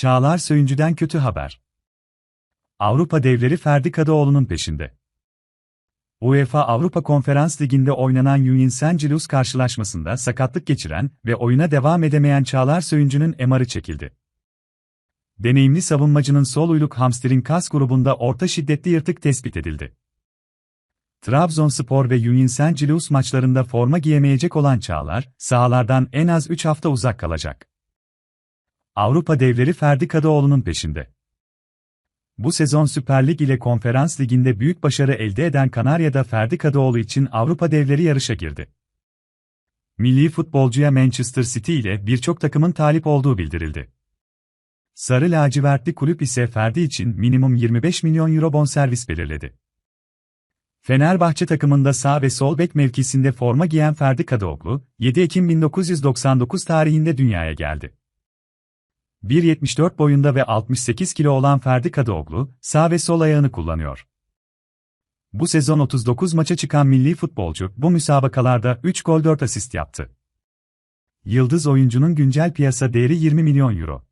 Çağlar Söyüncü'den kötü haber. Avrupa devleri Ferdi Kadıoğlu'nun peşinde. UEFA Avrupa Konferans Ligi'nde oynanan Union Saint-Gilloise karşılaşmasında sakatlık geçiren ve oyuna devam edemeyen Çağlar Söyüncü'nün MR'ı çekildi. Deneyimli savunmacının sol uyluk hamstring kas grubunda orta şiddetli yırtık tespit edildi. Trabzonspor ve Union Saint-Gilloise maçlarında forma giyemeyecek olan Çağlar, sahalardan en az 3 hafta uzak kalacak. Avrupa devleri Ferdi Kadıoğlu'nun peşinde. Bu sezon Süper Lig ile Konferans Ligi'nde büyük başarı elde eden Kanarya'da Ferdi Kadıoğlu için Avrupa devleri yarışa girdi. Milli futbolcuya Manchester City ile birçok takımın talip olduğu bildirildi. Sarı lacivertli kulüp ise Ferdi için minimum 25 milyon euro bonservis belirledi. Fenerbahçe takımında sağ ve sol bek mevkisinde forma giyen Ferdi Kadıoğlu, 7 Ekim 1999 tarihinde dünyaya geldi. 1.74 boyunda ve 68 kilo olan Ferdi Kadıoğlu, sağ ve sol ayağını kullanıyor. Bu sezon 39 maça çıkan milli futbolcu bu müsabakalarda 3 gol 4 asist yaptı. Yıldız oyuncunun güncel piyasa değeri 20 milyon euro.